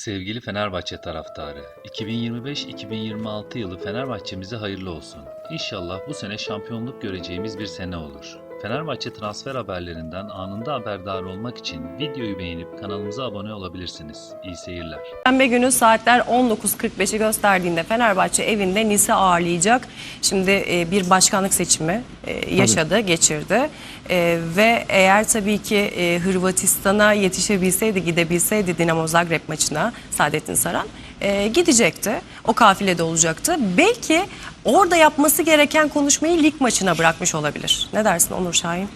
Sevgili Fenerbahçe taraftarı, 2025-2026 yılı Fenerbahçemize hayırlı olsun. İnşallah bu sene şampiyonluk göreceğimiz bir sene olur. Fenerbahçe transfer haberlerinden anında haberdar olmak için videoyu beğenip kanalımıza abone olabilirsiniz. İyi seyirler. Perşembe günü saatler 19.45'i gösterdiğinde Fenerbahçe evinde Nice ağırlayacak. Şimdi e, bir başkanlık seçimi e, yaşadı, geçirdi. E, ve eğer tabii ki Hırvatistan'a yetişebilseydi, gidebilseydi Dinamo Zagreb maçına Saadettin Saran e, gidecekti. O kafilede olacaktı. Belki orada yapması gereken konuşmayı lig maçına bırakmış olabilir. Ne dersin Onur Şahin?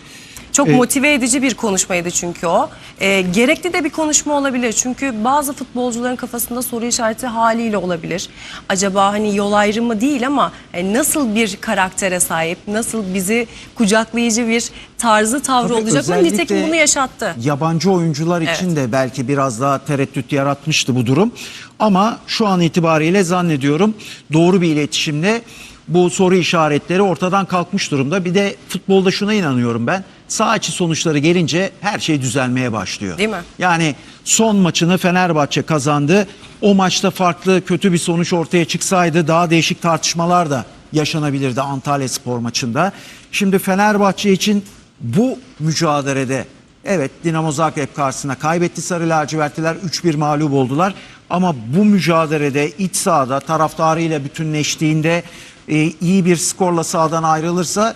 Çok E, motive edici bir konuşmaydı çünkü o. E, gerekli de bir konuşma olabilir. Çünkü bazı futbolcuların kafasında soru işareti haliyle olabilir. Acaba hani yol ayrımı değil ama e, nasıl bir karaktere sahip, nasıl bizi kucaklayıcı bir tarzı tavrı Tabii olacak mı? Nitekim bunu yaşattı. Yabancı oyuncular için de belki biraz daha tereddüt yaratmıştı bu durum. Ama şu an itibariyle zannediyorum doğru bir iletişimle bu soru işaretleri ortadan kalkmış durumda. Bir de futbolda şuna inanıyorum ben. Sağ içi sonuçları gelince her şey düzelmeye başlıyor. Değil mi? Yani son maçını Fenerbahçe kazandı. O maçta farklı kötü bir sonuç ortaya çıksaydı daha değişik tartışmalar da yaşanabilirdi Antalya Spor maçında. Şimdi Fenerbahçe için bu mücadelede evet Dinamo Zagreb karşısına kaybetti Sarı Lacivertliler 3-1 mağlup oldular. Ama bu mücadelede iç sahada taraftarıyla bütünleştiğinde e, iyi bir skorla sahadan ayrılırsa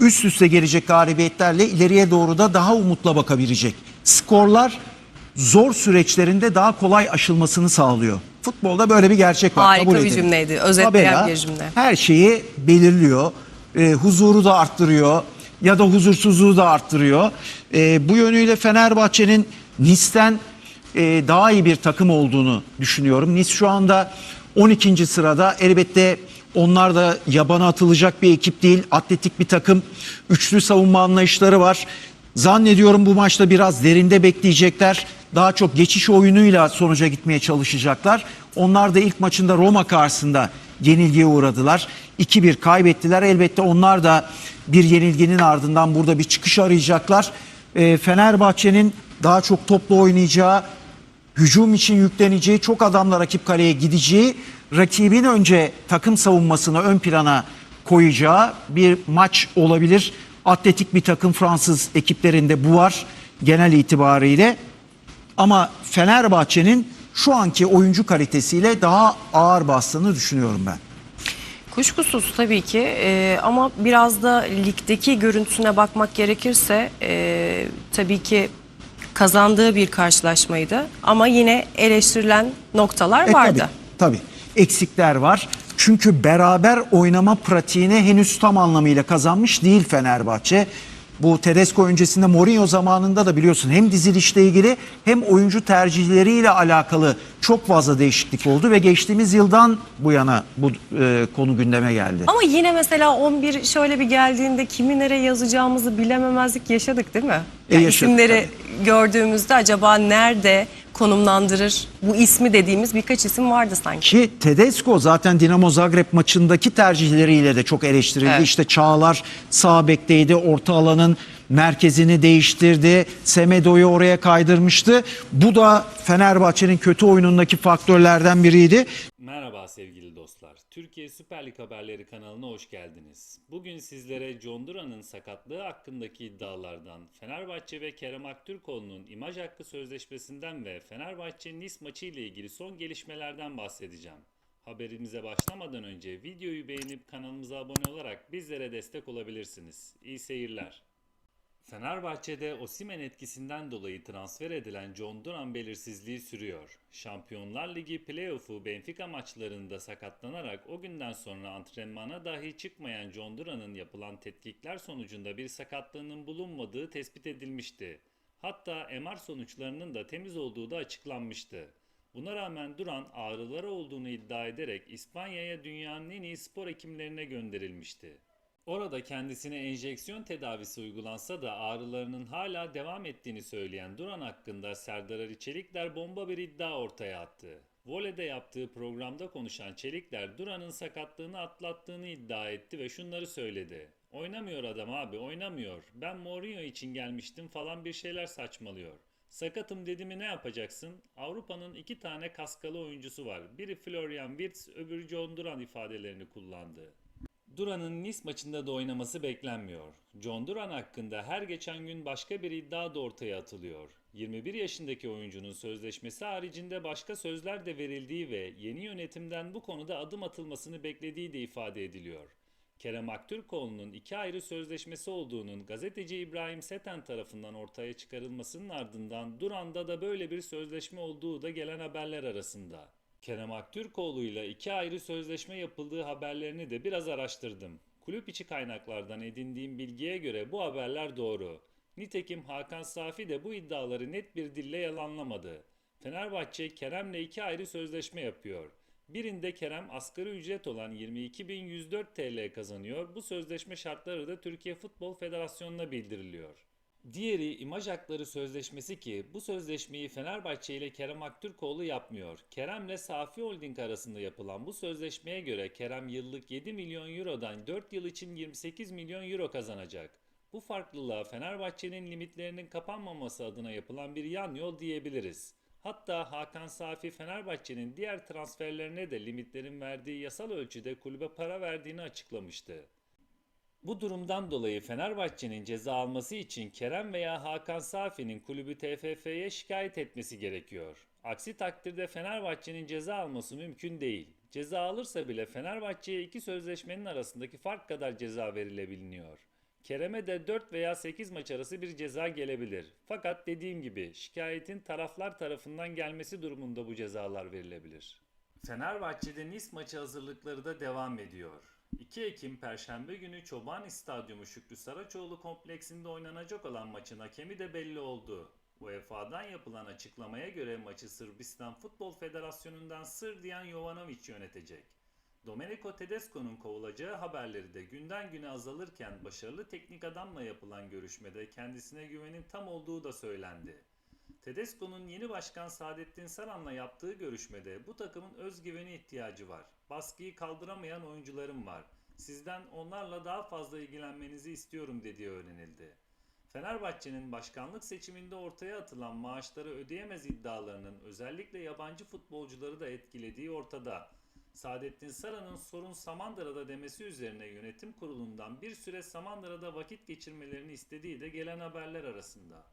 üst üste gelecek galibiyetlerle ileriye doğru da daha umutla bakabilecek. Skorlar zor süreçlerinde daha kolay aşılmasını sağlıyor. Futbolda böyle bir gerçek var. Harika kabul bir edelim. cümleydi, özetleyen Tabela bir cümle. Her şeyi belirliyor. E, huzuru da arttırıyor ya da huzursuzluğu da arttırıyor. E, bu yönüyle Fenerbahçe'nin Nis'ten e, daha iyi bir takım olduğunu düşünüyorum. Nis şu anda 12. sırada. Elbette onlar da yabana atılacak bir ekip değil. Atletik bir takım. Üçlü savunma anlayışları var. Zannediyorum bu maçta biraz derinde bekleyecekler. Daha çok geçiş oyunuyla sonuca gitmeye çalışacaklar. Onlar da ilk maçında Roma karşısında yenilgiye uğradılar. 2-1 kaybettiler. Elbette onlar da bir yenilginin ardından burada bir çıkış arayacaklar. Ee, Fenerbahçe'nin daha çok toplu oynayacağı, hücum için yükleneceği, çok adamla rakip kaleye gideceği, rakibin önce takım savunmasını ön plana koyacağı bir maç olabilir. Atletik bir takım Fransız ekiplerinde bu var genel itibariyle. Ama Fenerbahçe'nin şu anki oyuncu kalitesiyle daha ağır bastığını düşünüyorum ben. Kuşkusuz tabii ki Ee, ama biraz da ligdeki görüntüsüne bakmak gerekirse e, tabii ki kazandığı bir karşılaşmaydı ama yine eleştirilen noktalar E, vardı. Tabii, tabii. Eksikler var. Çünkü beraber oynama pratiğini henüz tam anlamıyla kazanmış değil Fenerbahçe. Bu Tedesco öncesinde Mourinho zamanında da biliyorsun hem dizilişle ilgili hem oyuncu tercihleriyle alakalı çok fazla değişiklik oldu ve geçtiğimiz yıldan bu yana bu e, konu gündeme geldi. Ama yine mesela 11 şöyle bir geldiğinde kimi nereye yazacağımızı bilememezlik yaşadık değil mi? E, Yani yaşadık isimleri gördüğümüzde acaba nerede konumlandırır bu ismi dediğimiz birkaç isim vardı sanki. Ki Tedesco zaten Dinamo Zagreb maçındaki tercihleriyle de çok eleştirildi. Evet. İşte Çağlar sağ bekteydi, orta alanın merkezini değiştirdi. Semedo'yu oraya kaydırmıştı. Bu da Fenerbahçe'nin kötü oyunundaki faktörlerden biriydi. Merhaba sevgili dostlar. Türkiye Süper Lig Haberleri kanalına hoş geldiniz. Bugün sizlere John Duran'ın sakatlığı hakkındaki iddialardan, Fenerbahçe ve Kerem Aktürkoğlu'nun imaj hakkı sözleşmesinden ve Fenerbahçe Nice maçı ile ilgili son gelişmelerden bahsedeceğim. Haberimize başlamadan önce videoyu beğenip kanalımıza abone olarak bizlere destek olabilirsiniz. İyi seyirler. Fenerbahçe'de Osimen etkisinden dolayı transfer edilen John Duran belirsizliği sürüyor. Şampiyonlar Ligi playoff'u Benfica maçlarında sakatlanarak o günden sonra antrenmana dahi çıkmayan John Duran'ın yapılan tetkikler sonucunda bir sakatlığının bulunmadığı tespit edilmişti. Hatta MR sonuçlarının da temiz olduğu da açıklanmıştı. Buna rağmen Duran ağrıları olduğunu iddia ederek İspanya'ya dünyanın en iyi spor hekimlerine gönderilmişti. Orada kendisine enjeksiyon tedavisi uygulansa da ağrılarının hala devam ettiğini söyleyen Duran hakkında Serdar Ali Çelikler bomba bir iddia ortaya attı. Vole'de yaptığı programda konuşan Çelikler Duran'ın sakatlığını atlattığını iddia etti ve şunları söyledi. Oynamıyor adam abi oynamıyor. Ben Mourinho için gelmiştim falan bir şeyler saçmalıyor. Sakatım dedi ne yapacaksın? Avrupa'nın iki tane kaskalı oyuncusu var. Biri Florian Wirtz, öbürü John Duran ifadelerini kullandı. Duran'ın Nice maçında da oynaması beklenmiyor. John Duran hakkında her geçen gün başka bir iddia da ortaya atılıyor. 21 yaşındaki oyuncunun sözleşmesi haricinde başka sözler de verildiği ve yeni yönetimden bu konuda adım atılmasını beklediği de ifade ediliyor. Kerem Aktürkoğlu'nun iki ayrı sözleşmesi olduğunun gazeteci İbrahim Seten tarafından ortaya çıkarılmasının ardından Duran'da da böyle bir sözleşme olduğu da gelen haberler arasında. Kerem Aktürkoğlu ile iki ayrı sözleşme yapıldığı haberlerini de biraz araştırdım. Kulüp içi kaynaklardan edindiğim bilgiye göre bu haberler doğru. Nitekim Hakan Safi de bu iddiaları net bir dille yalanlamadı. Fenerbahçe Kerem'le iki ayrı sözleşme yapıyor. Birinde Kerem asgari ücret olan 22.104 TL kazanıyor. Bu sözleşme şartları da Türkiye Futbol Federasyonu'na bildiriliyor. Diğeri imaj hakları sözleşmesi ki bu sözleşmeyi Fenerbahçe ile Kerem Aktürkoğlu yapmıyor. Kerem'le Safi Holding arasında yapılan bu sözleşmeye göre Kerem yıllık 7 milyon eurodan 4 yıl için 28 milyon euro kazanacak. Bu farklılığa Fenerbahçe'nin limitlerinin kapanmaması adına yapılan bir yan yol diyebiliriz. Hatta Hakan Safi Fenerbahçe'nin diğer transferlerine de limitlerin verdiği yasal ölçüde kulübe para verdiğini açıklamıştı. Bu durumdan dolayı Fenerbahçe'nin ceza alması için Kerem veya Hakan Safi'nin kulübü TFF'ye şikayet etmesi gerekiyor. Aksi takdirde Fenerbahçe'nin ceza alması mümkün değil. Ceza alırsa bile Fenerbahçe'ye iki sözleşmenin arasındaki fark kadar ceza verilebiliniyor. Kerem'e de 4 veya 8 maç arası bir ceza gelebilir. Fakat dediğim gibi şikayetin taraflar tarafından gelmesi durumunda bu cezalar verilebilir. Fenerbahçe'de Nice maçı hazırlıkları da devam ediyor. 2 Ekim Perşembe günü Çobani Stadyumu Şükrü Saraçoğlu kompleksinde oynanacak olan maçın hakemi de belli oldu. UEFA'dan yapılan açıklamaya göre maçı Sırbistan Futbol Federasyonu'ndan Sırdiyan Jovanovic yönetecek. Domenico Tedesco'nun kovulacağı haberleri de günden güne azalırken başarılı teknik adamla yapılan görüşmede kendisine güvenin tam olduğu da söylendi. Tedesco'nun yeni başkan Saadettin Saran'la yaptığı görüşmede bu takımın özgüveni ihtiyacı var. Baskıyı kaldıramayan oyuncularım var. Sizden onlarla daha fazla ilgilenmenizi istiyorum dediği öğrenildi. Fenerbahçe'nin başkanlık seçiminde ortaya atılan maaşları ödeyemez iddialarının özellikle yabancı futbolcuları da etkilediği ortada. Saadettin Saran'ın sorun Samandıra'da demesi üzerine yönetim kurulundan bir süre Samandıra'da vakit geçirmelerini istediği de gelen haberler arasında.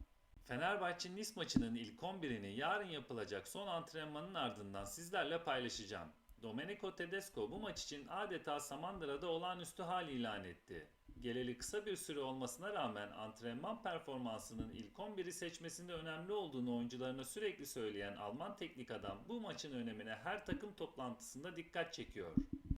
Fenerbahçe Nice maçının ilk 11'ini yarın yapılacak son antrenmanın ardından sizlerle paylaşacağım. Domenico Tedesco bu maç için adeta Samandıra'da olağanüstü hal ilan etti. Geleli kısa bir süre olmasına rağmen antrenman performansının ilk 11'i seçmesinde önemli olduğunu oyuncularına sürekli söyleyen Alman teknik adam bu maçın önemine her takım toplantısında dikkat çekiyor.